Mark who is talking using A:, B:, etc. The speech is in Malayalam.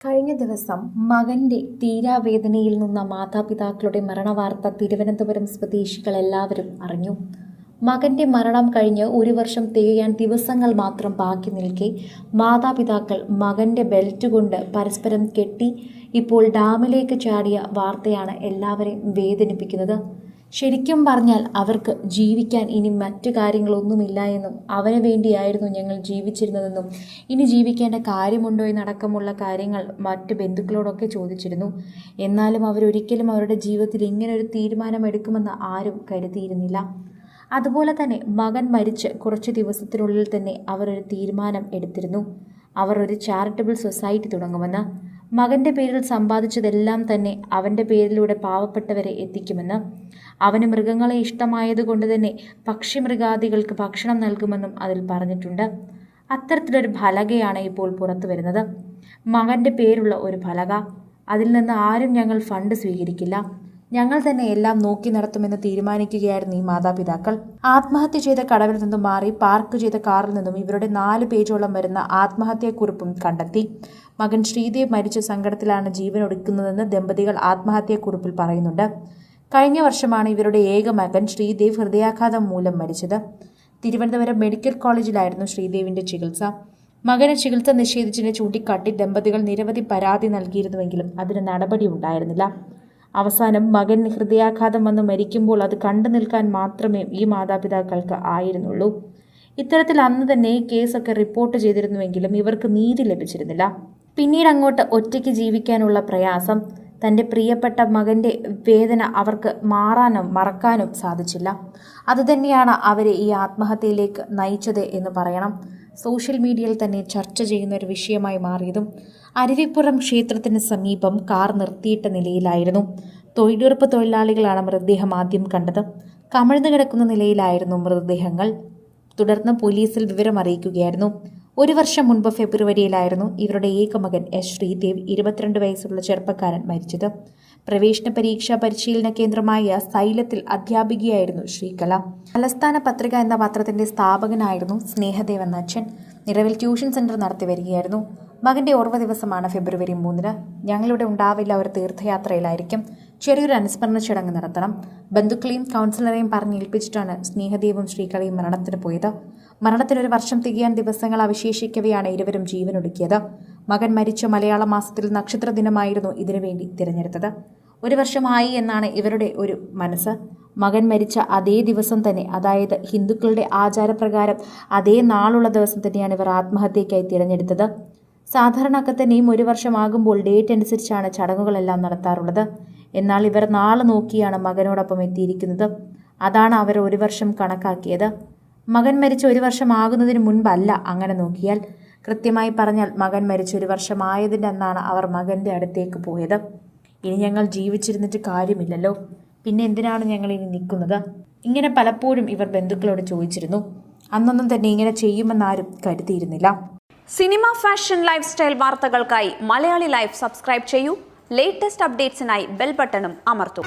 A: കഴിഞ്ഞ ദിവസം മകന്റെ തീരാവേദനയിൽ നിന്ന മാതാപിതാക്കളുടെ മരണവാർത്ത തിരുവനന്തപുരം സ്വദേശികൾ എല്ലാവരും അറിഞ്ഞു. മകന്റെ മരണം കഴിഞ്ഞ് ഒരു വർഷം തികയാൻ ദിവസങ്ങൾ മാത്രം ബാക്കി നിൽക്കെ മാതാപിതാക്കൾ മകന്റെ ബെൽറ്റ് കൊണ്ട് പരസ്പരം കെട്ടി ഇപ്പോൾ ഡാമിലേക്ക് ചാടിയ വാർത്തയാണ് എല്ലാവരെയും വേദനിപ്പിക്കുന്നത്. ശരിക്കും പറഞ്ഞാൽ അവർക്ക് ജീവിക്കാൻ ഇനി മറ്റു കാര്യങ്ങളൊന്നുമില്ല എന്നും അവന് വേണ്ടിയായിരുന്നു ഞങ്ങൾ ജീവിച്ചിരുന്നതെന്നും ഇനി ജീവിക്കേണ്ട കാര്യമുണ്ടോ എന്നടക്കമുള്ള കാര്യങ്ങൾ മറ്റ് ബന്ധുക്കളോടൊക്കെ ചോദിച്ചിരുന്നു. എന്നാലും അവരൊരിക്കലും അവരുടെ ജീവിതത്തിൽ ഇങ്ങനെ ഒരു തീരുമാനം എടുക്കുമെന്ന് ആരും കരുതിയിരുന്നില്ല. അതുപോലെ തന്നെ മകൻ മരിച്ച് കുറച്ച് ദിവസത്തിനുള്ളിൽ തന്നെ അവർ ഒരു തീരുമാനം എടുത്തിരുന്നു. അവർ ഒരു ചാരിറ്റബിൾ സൊസൈറ്റി തുടങ്ങുമെന്ന്. മകന്റെ പേരിൽ സമ്പാദിച്ചതെല്ലാം തന്നെ അവന്റെ പേരിലൂടെ പാവപ്പെട്ടവരെ എത്തിക്കുമെന്ന്. അവന് മൃഗങ്ങളെ ഇഷ്ടമായതുകൊണ്ട് തന്നെ പക്ഷിമൃഗാദികൾക്ക് ഭക്ഷണം നൽകുമെന്നും അതിൽ പറഞ്ഞിട്ടുണ്ട്. അത്തരത്തിലൊരു ഫലകയാണ് ഇപ്പോൾ പുറത്തു വരുന്നത്. മകന്റെ പേരുള്ള ഒരു ഫലക. അതിൽ നിന്ന് ആരും ഞങ്ങൾ ഫണ്ട് സ്വീകരിക്കില്ല. ഞങ്ങൾ തന്നെ എല്ലാം നോക്കി നടത്തുമെന്ന് തീരുമാനിക്കുകയായിരുന്നു ഈ മാതാപിതാക്കൾ. ആത്മഹത്യ ചെയ്ത കടവിൽ നിന്നും മാറി പാർക്ക് ചെയ്ത കാറിൽ നിന്നും ഇവരുടെ നാല് പേജോളം വരുന്ന ആത്മഹത്യാക്കുറിപ്പും കണ്ടെത്തി. മകൻ ശ്രീദേവ് മരിച്ച സങ്കടത്തിലാണ് ജീവൻ ഒടുക്കുന്നതെന്ന് ദമ്പതികൾ ആത്മഹത്യാക്കുറിപ്പിൽ പറയുന്നുണ്ട്. കഴിഞ്ഞ വർഷമാണ് ഇവരുടെ ഏക മകൻ ശ്രീദേവ് ഹൃദയാഘാതം മൂലം മരിച്ചത്. തിരുവനന്തപുരം മെഡിക്കൽ കോളേജിലായിരുന്നു ശ്രീദേവിന്റെ ചികിത്സ. മകനെ ചികിത്സ നിഷേധിച്ചതിനെ ചൂണ്ടിക്കാട്ടി ദമ്പതികൾ നിരവധി പരാതി നൽകിയിരുന്നുവെങ്കിലും അതിന് നടപടി ഉണ്ടായിരുന്നില്ല അവസാനം മകൻ ഹൃദയാഘാതം വന്ന് മരിക്കുമ്പോൾ അത് കണ്ടു നിൽക്കാൻ മാത്രമേ ഈ മാതാപിതാക്കൾക്ക് ആയിരുന്നുള്ളൂ. ഇത്തരത്തിൽ അന്ന് തന്നെ കേസൊക്കെ റിപ്പോർട്ട് ചെയ്തിരുന്നുവെങ്കിലും ഇവർക്ക് നീതി ലഭിച്ചിരുന്നില്ല. പിന്നീട് അങ്ങോട്ട് ഒറ്റയ്ക്ക് ജീവിക്കാനുള്ള പ്രയാസം തന്റെ പ്രിയപ്പെട്ട മകന്റെ വേദന അവർക്ക് മാറാനും മറക്കാനും സാധിച്ചില്ല. അതുതന്നെയാണ് അവരെ ഈ ആത്മഹത്യയിലേക്ക് നയിച്ചത് എന്ന് പറയണം. സോഷ്യൽ മീഡിയയിൽ തന്നെ ചർച്ച ചെയ്യുന്ന ഒരു വിഷയമായി മാറിയതും അരുവിപ്പുറം ക്ഷേത്രത്തിന് സമീപം കാർ നിർത്തിയിട്ട നിലയിലായിരുന്നു. തൊഴിലുറപ്പ് തൊഴിലാളികളാണ് മൃതദേഹം ആദ്യം കണ്ടത്. കമിഴ്ന്നു കിടക്കുന്ന നിലയിലായിരുന്നു മൃതദേഹങ്ങൾ. തുടർന്ന് പോലീസിൽ വിവരം അറിയിക്കുകയായിരുന്നു. ഒരു വർഷം മുൻപ് ഫെബ്രുവരിയിലായിരുന്നു ഇവരുടെ ഏക മകൻ എസ് ശ്രീദേവ് ഇരുപത്തിരണ്ട് വയസ്സുള്ള ചെറുപ്പക്കാരൻ മരിച്ചത്. പ്രവേശന പരീക്ഷാ പരിശീലന കേന്ദ്രമായ സൈലത്തിൽ അധ്യാപികയായിരുന്നു ശ്രീകല തലസ്ഥാന പത്രിക എന്ന പത്രത്തിന്റെ സ്ഥാപകനായിരുന്നു സ്നേഹദേവൻ അച്ഛൻ. നിലവിൽ ട്യൂഷൻ സെന്റർ നടത്തി വരികയായിരുന്നു. മകന്റെ ഓർവ ദിവസമാണ് ഫെബ്രുവരി മൂന്നിന്. ഞങ്ങളിവിടെ ഉണ്ടാവില്ല ഒരു തീർത്ഥയാത്രയിലായിരിക്കും. ചെറിയൊരു അനുസ്മരണ ചടങ്ങ് നടത്തണം. ബന്ധുക്കളെയും കൗൺസിലറെയും പറഞ്ഞേൽപ്പിച്ചിട്ടാണ് സ്നേഹദേവും ശ്രീകളയും മരണത്തിന് പോയത്. മരണത്തിന് ഒരു വർഷം തികയാൻ ദിവസങ്ങൾ അവശേഷിക്കവെയാണ് ഇരുവരും ജീവനൊടുക്കിയത്. മകൻ മരിച്ച മലയാള മാസത്തിൽ നക്ഷത്ര ദിനമായിരുന്നു ഇതിനുവേണ്ടി തിരഞ്ഞെടുത്തത്. ഒരു വർഷമായി എന്നാണ് ഇവരുടെ ഒരു മനസ്സ്. മകൻ മരിച്ച അതേ ദിവസം തന്നെ അതായത് ഹിന്ദുക്കളുടെ ആചാരപ്രകാരം അതേ നാളുള്ള ദിവസം തന്നെയാണ് ഇവർ ആത്മഹത്യയ്ക്കായി തിരഞ്ഞെടുത്തത്. സാധാരണയൊക്കെ തന്നെയും ഒരു വർഷമാകുമ്പോൾ ഡേറ്റ് അനുസരിച്ചാണ് ചടങ്ങുകളെല്ലാം നടത്താറുള്ളത്. എന്നാൽ ഇവർ നാളെ നോക്കിയാണ് മകനോടൊപ്പം എത്തിയിരിക്കുന്നത്. അതാണ് അവർ ഒരു വർഷം കണക്കാക്കിയത്. മകൻ മരിച്ച ഒരു വർഷമാകുന്നതിന് മുൻപല്ല അങ്ങനെ നോക്കിയാൽ. കൃത്യമായി പറഞ്ഞാൽ മകൻ മരിച്ച ഒരു വർഷമായതിന്റെ അന്നാണ് അവർ മകന്റെ അടുത്തേക്ക് പോയത്. ഇനി ഞങ്ങൾ ജീവിച്ചിരുന്നിട്ട് കാര്യമില്ലല്ലോ. പിന്നെ എന്തിനാണ് ഞങ്ങൾ ഇനി നിൽക്കുന്നത്? ഇങ്ങനെ പലപ്പോഴും ഇവർ ബന്ധുക്കളോട് ചോദിച്ചിരുന്നു. അന്നൊന്നും തന്നെ ഇങ്ങനെ ചെയ്യുമെന്നാരും കരുതിയിരുന്നില്ല.
B: സിനിമ ഫാഷൻ ലൈഫ് സ്റ്റൈൽ വാർത്തകൾക്കായി മലയാളി ലൈഫ് സബ്സ്ക്രൈബ് ചെയ്യൂ. ലേറ്റസ്റ്റ് അപ്ഡേറ്റ്സിനായി ബെൽ ബട്ടണും അമർത്തും.